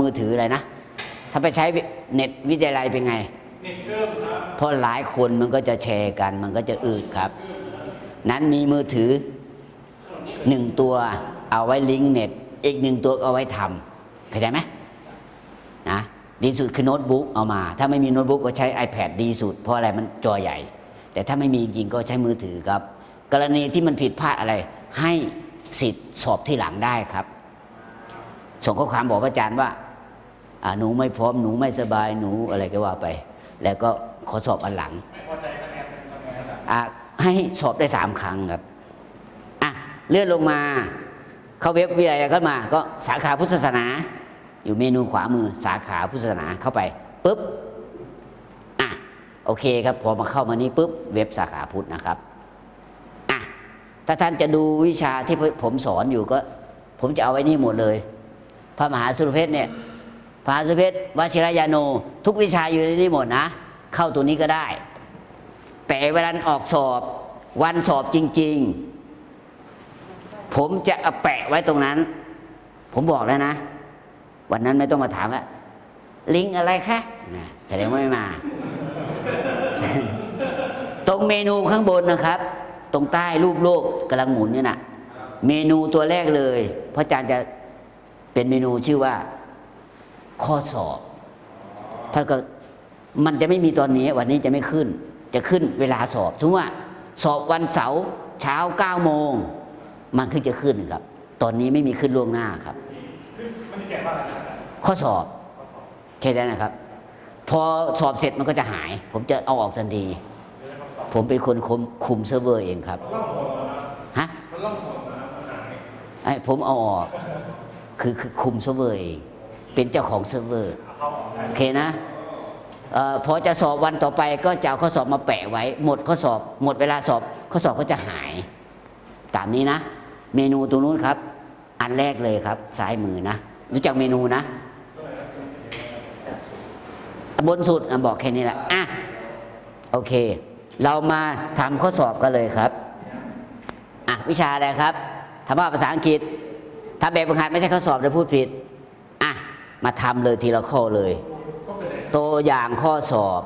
มือถืออะไรนะ ถ้าไปใช้เน็ตวิทยาลัยเป็นไงเน็ตเพิ่มครับเพราะหลายคนมันก็จะแชร์กัน มันก็จะอืดครับ นั้นมีมือถือหนึ่งตัวเอาไว้ลิงก์เน็ต อีกหนึ่งตัวเอาไว้ทำเข้าใจไหมนะดีสุดคือโน้ตบุ๊กเอามา ถ้าไม่มีโน้ตบุ๊กก็ใช้ iPad ดีสุด เพราะอะไรมันจอใหญ่ แต่ถ้าไม่มีจริงก็ใช้มือถือครับ กรณีที่มันผิดพลาดอะไร ให้สิทธิ์สอบที่หลังได้ครับ ส่งข้อความบอกพระอาจารย์ว่าอ่าหนูไม่พร้อมหนูไม่สบายหนูอะไรก็ว่าไป แล้วก็ขอสอบอันหลังไม่พอใจคะแนนเป็นคะแนนอะอะให้สอบได้สามครั้งครับอะเลื่อนลงมาเข้าเว็บวิทยาลัยเข้ามาก็สาขาพุทธศาสนา อยู่เมนูขวามือสาขาพุทธศาสนาเข้าไปปุ๊บอะโอเคครับพอมาเข้ามานี้ปุ๊บเว็บสาขาพุทธนะครับอะถ้าท่านจะดูวิชาที่ผมสอนอยู่ก็ ผมจะเอาไว้นี่หมดเลย พระมหาสุรเพชรเนี่ยพระมหาสุรเพชรวชิรยาโนทุกวิชาอยู่ในนี้หมดนะ เข้าตัวนี้ก็ได้ แต่เวลาออกสอบวันสอบจริง ๆ ผมจะเอาแปะไว้ตรงนั้น ผมบอกแล้วนะ วันนั้นไม่ต้องมาถามว่าลิงอะไรคะนะแสดงว่าไม่มา ตรงเมนูข้างบนนะครับ ตรงใต้รูปโลกกำลังหมุนเนี่ยนะเมนูตัวแรกเลยพระอาจารย์จะ เป็นเมนูชื่อว่า ข้อสอบท่านก็มันจะไม่มีตอนนี้วันนี้จะไม่ขึ้น จะขึ้นเวลาสอบสมมติว่าสอบวันเสาร์เช้าเก้าโมง มันขึ้นจะขึ้นครับ ตอนนี้ไม่มีขึ้นล่วงหน้าครับคือมันเขียนว่าอะไรครับข้อสอบข้อสอบแค่นั้นนะครับ พอสอบเสร็จมันก็จะหาย ผมจะเอาออกทันทีหรือคำสอบผมเป็นคนคุมคุมเซิร์ฟเวอร์เองครับล่องหนนะฮะมันล่องหนนะมันหายไอ้ผมเอาออก คือคือคุมเซิร์ฟเวอร์เองเป็นเจ้าของเซิร์ฟเวอร์โอเคนะออพอจะสอบวันต่อไปก็จะเอาข้อสอบมาแปะไว้ หมดข้อสอบหมดเวลาสอบ ข้อสอบก็จะหาย ตามนี้นะ เมนูตรงนู้นครับ อันแรกเลยครับ ซ้ายมือนะ รู้จักเมนูนะ บนสุดอะบอกแค่นี้แหละอะโอเค เรามาทำข้อสอบกันเลยครับอะวิชาอะไรครับธรรมะภาษาอังกฤษ ถ้าแบบฝึกหัดไม่ใช่ข้อสอบจะพูดผิด อะ มาทำเลยทีละข้อเลย ตัวอย่างข้อสอบ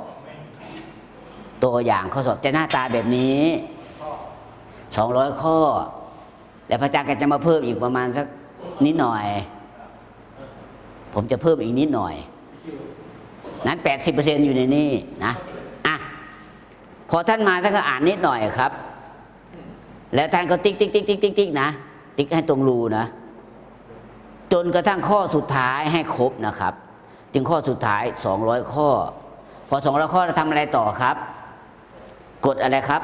ตัวอย่างข้อสอบจะหน้าตาแบบนี้200ข้อ แล้วพระอาจารย์ก็จะมาเพิ่มอีกประมาณสักนิดหน่อย ผมจะเพิ่มอีกนิดหน่อย นั้น80%อร์เซ็นอยู่ในนี้นะอะพอท่านมาท่านก็อ่านนิดหน่อยครับ แล้วท่านก็ติ๊กติ๊กติ๊กติ๊กติ๊กนะ ติ๊กให้ตรงรูนะ จนกระทั่งข้อสุดท้ายให้ครบนะครับ จึงข้อสุดท้าย 200 ข้อ พอ 200 ข้อเราทำอะไรต่อครับ กดอะไรครับ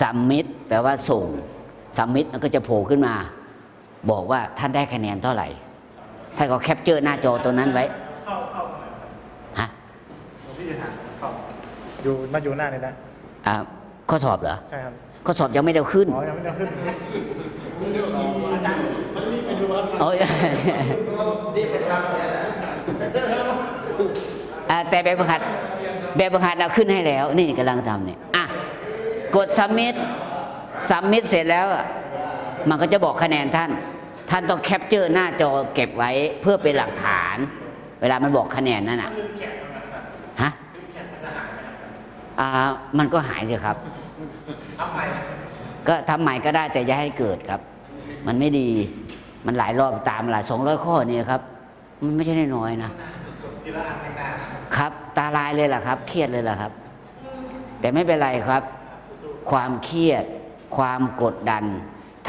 สัมมิตแปลว่าส่งสัมมิตมันก็จะโผล่ขึ้นมา บอกว่าท่านได้คะแนนเท่าไหร่ ท่านก็แคปเจอร์หน้าจอตัวนั้นไว้เข้าเข้าตรงไหนครับฮะหลวงพี่จะถามเข้าอยู่มาอยู่หน้าเลยนะอ่าข้อสอบเหรอ ใช่ครับ ข้อสอบยังไม่ได้ขึ้น อ๋อ ยังไม่ได้ขึ้น โอ้ยอ่าแต่แบบประคัดแบบประคัดเราขึ้นให้แล้ว นี่กำลังทำเนี่ยอะกด submit submit เสร็จแล้วอะมันก็จะบอกคะแนนท่าน ท่านต้องแคปเจอร์หน้าจอเก็บไว้เพื่อเป็นหลักฐาน เวลามันบอกคะแนนนั่นน่ะฮะอ่ามันก็หายสิครับทำใหม่ ก็ทำใหม่ก็ได้แต่อย่าให้เกิดครับ มันไม่ดีมันหลายรอบตามหลายสองร้อยข้อเนี่ยครับ มันไม่ใช่น้อยนะครับ ตาลายเลยล่ะครับ เครียดเลยล่ะครับ แต่ไม่เป็นไรครับ ความเครียด ความกดดัน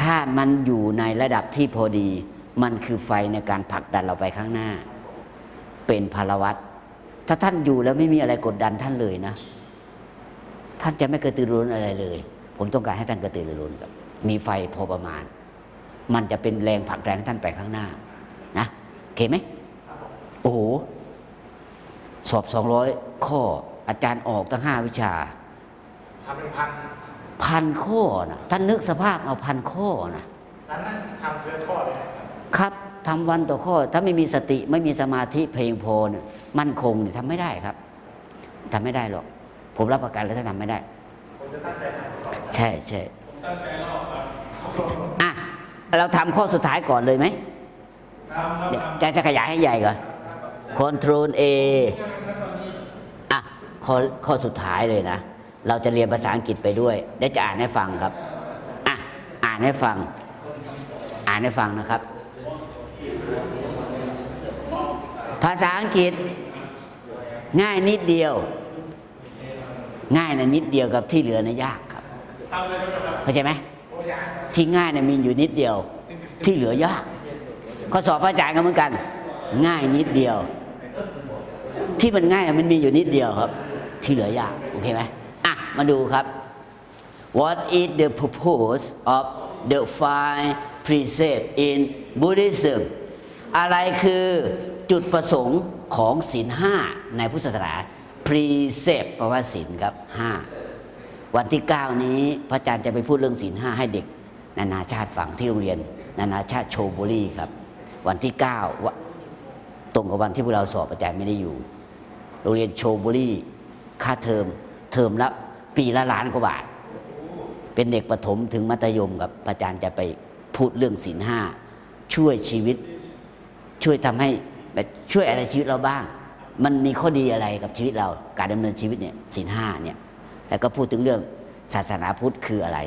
ถ้ามันอยู่ในระดับที่พอดี มันคือไฟในการผลักดันเราไปข้างหน้า เป็นพลวัตถ้าท่านอยู่แล้วไม่มีอะไรกดดันท่านเลยนะ ท่านจะไม่กระตือรือร้นอะไรเลย ผมต้องการให้ท่านกระตือรือร้นครับมีไฟพอประมาณ มันจะเป็นแรงผลักดันให้ท่านไปข้างหน้านะโอเคไหมโอ้โหสอบสองร้อยข้อ อาจารย์ออกตั้งห้าวิชาทำเป็นพันพันข้อนะท่านนึกสภาพเอาพันข้อนะนั้นนั่นทำเพื่อข้อเลยครับครับทำวันต่อข้อ ถ้าไม่มีสติไม่มีสมาธิเพลงพอเนี่ยมั่นคงเนี่ยทำไม่ได้ครับทำไม่ได้หรอก ผมรับประกันเลยถ้าทำไม่ได้ผมจะตั้ง ใช่ใช่ใจรอบครับอะเราทำข้อสุดท้ายก่อนเลยไหมเดี๋ยวจะจะขยายให้ใหญ่ก่อน Control A อะข้อข้อสุดท้ายเลยนะ เราจะเรียนภาษาอังกฤษไปด้วยเดี๋ยวจะอ่านให้ฟังครับ อะ อ่านให้ฟัง อ่านให้ฟังนะครับ ภาษาอังกฤษง่ายนิดเดียว ง่ายนะนิดเดียวกับที่เหลือนะยากครับเข้าใจไหมที่ง่ายนะมีอยู่นิดเดียว ที่เหลือยากข้อสอบพระอาจารย์ก็เหมือนกัน ง่ายนิดเดียว ที่มันง่ายมันมีอยู่นิดเดียวครับ ที่เหลือยากโอเคไหมอะมาดูครับ What is the purpose of the five precepts in Buddhism อะไรคือจุดประสงค์ของศีลห้าในพุทธศาสนา precept แปลว่าศีลครับห้าวันที่ 9 นี้พระอาจารย์จะไปพูดเรื่องศีลห้าให้เด็ก นานาชาติฟังที่โรงเรียน นานาชาติโชบุรีครับ วันที่9วะตรงกับวันที่พวกเราสอบอาจารย์ไม่ได้อยู่ โรงเรียนโชบุรีค่าเทอมเทอมละปีละล้านกว่าบาท เป็นเด็กประถมถึงมัธยมกับอาจารย์จะไปพูดเรื่องศีลห้าช่วยชีวิต ช่วยทำให้ช่วยอะไรชีวิตเราบ้าง มันมีข้อดีอะไรกับชีวิตเราการดำเนินชีวิตเนี่ยศีลห้าเนี่ยแล้วก็พูดถึงเรื่องศาสนาพุทธคืออะไร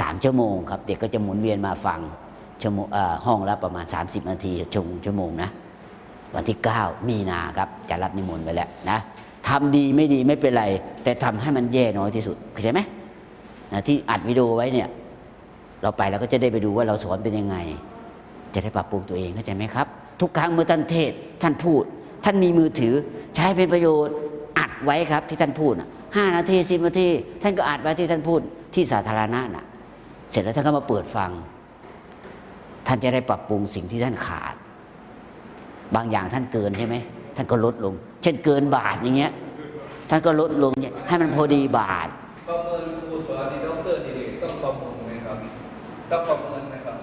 สามชั่วโมงครับ เด็กก็จะหมุนเวียนมาฟังชั่วโมงห้องละประมาณ 30 นาทีชงชั่วโมงนะวันที่ 9 มีนาครับจะรับนิมนต์ไปแล้วนะทำดีไม่ดีไม่เป็นไร แต่ทำให้มันแย่น้อยที่สุดเข้าใจไหมนะที่อัดวิดีโอไว้เนี่ย เราไปเราก็จะได้ไปดูว่าเราสอนเป็นยังไง จะได้ปรับปรุงตัวเองเข้าใจไหมครับ ทุกครั้งเมื่อท่านเทศท่านพูด ท่านมีมือถือใช้เป็นประโยชน์อัดไว้ครับที่ท่านพูดน่ะห้านาทีสิบนาทีท่านก็อัดไว้ที่ท่านพูดที่สาธารณะน่ะเสร็จแล้วท่านก็มาเปิดฟัง ท่านจะได้ปรับปรุงสิ่งที่ท่านขาด บางอย่างท่านเกินใช่ไหมท่านก็ลดลง เช่นเกินบาทอย่างเงี้ย ท่านก็ลดลงเนี่ยให้มันพอดีบาทประเมินครูสอนนี่ดรดีเดชต้องประเมินไหมครับต้องประเมินไหมครับ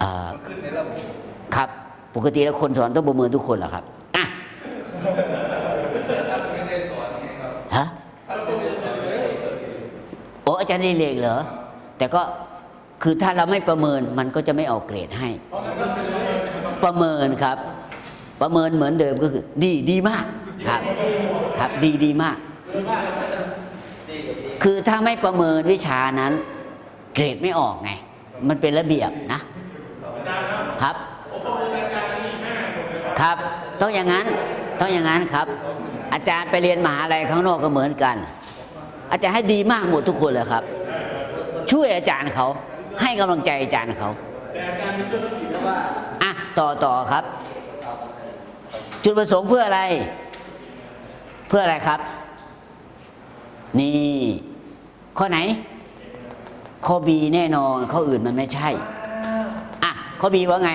เอ่อมันขึ้นในระบบครับ ปกติแล้วคนสอนต้องประเมินทุกคนเหรอครับอะ ท่านไม่ได้สอนไงครับ ฮะ ท่านไม่ได้สอนเลย โอาจารย์ดีเลกเหรอ แต่ก็คือถ้าเราไม่ประเมินมันก็จะไม่ออกเกรดให้ ประเมินครับ ประเมินเหมือนเดิมก็คือ ดีดีมากครับ ครับดีดีมาก คือถ้าไม่ประเมินวิชานั้น เกรดไม่ออกไง มันเป็นระเบียบนะครับ ครับต้องอย่างนั้นต้องอย่างนั้นครับ อาจารย์ไปเรียนมหาลัยข้างนอกก็เหมือนกัน อาจารย์ให้ดีมากหมดทุกคนเลยครับ ช่วยอาจารย์เขาให้กำลังใจอาจารย์เขาอะต่อต่อครับ จุดประสงค์เพื่ออะไร เพื่ออะไรครับ นี่ ข้อไหน ข้อ B แน่นอน ข้ออื่นมันไม่ใช่อะข้อ B ว่าไง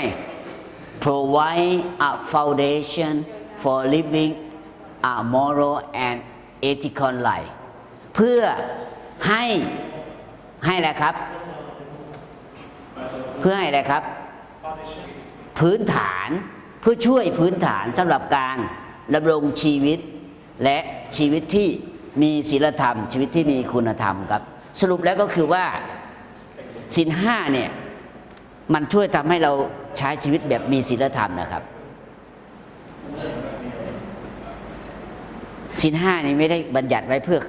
provide a foundation for living a moral and ethical life เพื่อให้ให้อะไรครับ เพื่อให้อะไรครับ พื้นฐานเพื่อช่วยพื้นฐานสำหรับการดำรงชีวิต และชีวิตที่มีศีลธรรม ชีวิตที่มีคุณธรรมครับ สรุปแล้วก็คือว่าศีลห้าเนี่ยมันช่วยทำให้เราใช้ชีวิตแบบมีศีลธรรมนะครับศีลห้านี่ไม่ได้บัญญัติไว้เพื่อ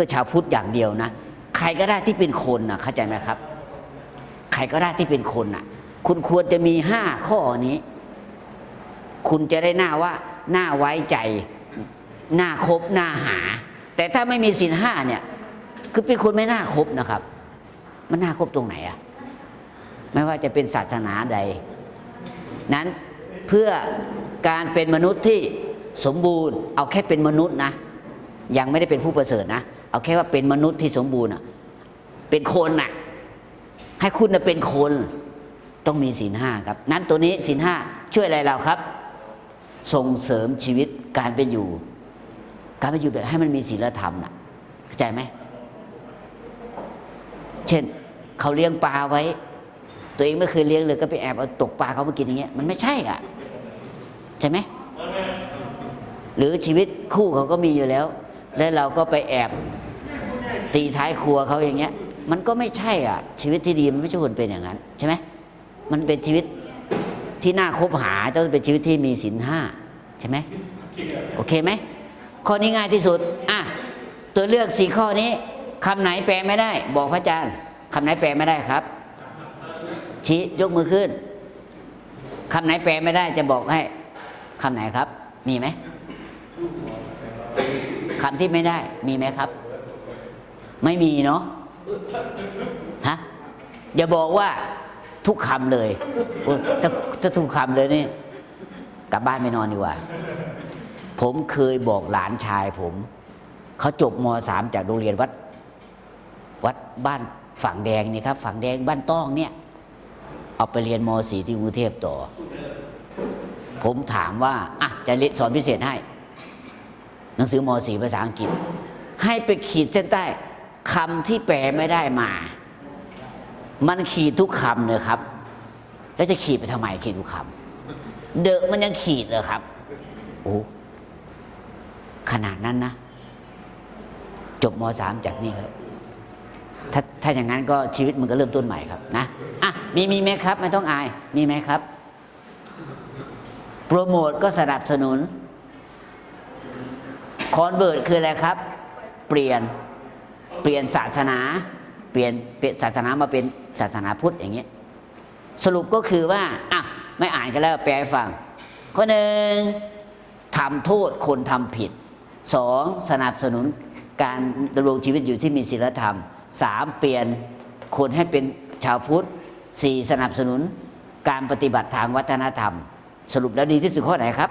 พื่อชาวพุทธอย่างเดียวนะ ใครก็ได้ที่เป็นคนนะเข้าใจไหมครับ ใครก็ได้ที่เป็นคนน่ะคุณควรจะมีห้าข้อนี้ คุณจะได้หน้าว่าหน้าไว้ใจ หน้าคบหน้าหา แต่ถ้าไม่มีศีลห้าเนี่ย คือเป็นคนไม่น่าคบนะครับ มันน่าคบตรงไหนอะไม่ว่าจะเป็นศาสนาใด นั้นเพื่อการเป็นมนุษย์ที่สมบูรณ์ เอาแค่เป็นมนุษย์นะ ยังไม่ได้เป็นผู้ประเสริฐนะ เอาแค่ว่าเป็นมนุษย์ที่สมบูรณ์อะเป็นคนน่ะ ให้คุณเป็นคนต้องมีศีลห้าครับ นั้นตัวนี้ศีลห้าช่วยอะไรเราครับ ส่งเสริมชีวิตการเป็นอยู่ การเป็นอยู่แบบให้มันมีศีลธรรมน่ะเข้าใจไหมเช่นเขาเลี้ยงปลาไว้ ตัวเองไม่เคยเลี้ยงเลยก็ไปแอบเอาตกปลาเขามากินอย่างเงี้ยมันไม่ใช่อะใช่ไหมหรือชีวิตคู่เขาก็มีอยู่แล้ว แล้วเราก็ไปแอบตีท้ายครัวเขาอย่างเงี้ย มันก็ไม่ใช่อะ ชีวิตที่ดีมันไม่ใช่ควรเป็นอย่างนั้น ใช่ไหมมันเป็นชีวิตที่น่าคบหาต้องเป็นชีวิตที่มีศีลห้าใช่ไหมโอเคไหมข้อนี้ง่ายที่สุดอะตัวเลือกสี่ข้อนี้คำไหนแปลไม่ได้ บอกพระอาจารย์คำไหนแปลไม่ได้ครับ ชี้ยกมือขึ้นคำไหนแปลไม่ได้จะบอกให้คำไหนครับ มีไหม คำที่ไม่ได้มีไหมครับ ไม่มีเนาะฮะอย่าบอกว่าทุกคำเลยโอ้ถ้าถ้าทุกคำเลยนี่กลับบ้านไม่นอนดีกว่า ผมเคยบอกหลานชายผม เขาจบมสามจากโรงเรียนวัด วัดบ้านฝั่งแดงนี่ครับ ฝั่งแดงบ้านต้องเนี่ย เอาไปเรียนมสี่ที่กรุงเทพต่อ ผมถามว่าอะจะรียนสอนพิเศษให้ หนังสือมสี่ภาษาอังกฤษ ให้ไปขีดเส้นใต้คำที่แปลไม่ได้มา มันขีดทุกคำเลยครับ แล้วจะขีดไปทำไมขีดทุกคำเดอะมันยังขีดเลยครับโอ้ขนาดนั้นนะ จบมสามจากนี่ครับถ้าถ้าอย่างนั้นก็ชีวิตมันก็เริ่มต้นใหม่ครับนะอะมีมีไหมครับ ไม่ต้องอาย มีไหมครับ โปรโมทก็สนับสนุน คอนเวิร์ตคืออะไรครับ เปลี่ยนเปลี่ยนศาสนา เปลี่ยนเปลี่ยนศาสนามาเป็นศาสนาพุทธอย่างเงี้ยสรุปก็คือว่าอะไม่อ่านกันแล้วแปลให้ฟังข้อหนึ่งทำโทษคนทำผิดสองสนับสนุนการดำรงชีวิตอยู่ที่มีศีลธรรมสามเปลี่ยนคนให้เป็นชาวพุทธสี่สนับสนุนการปฏิบัติทางวัฒนธรรม สรุปแล้วดีที่สุดข้อไหนครับ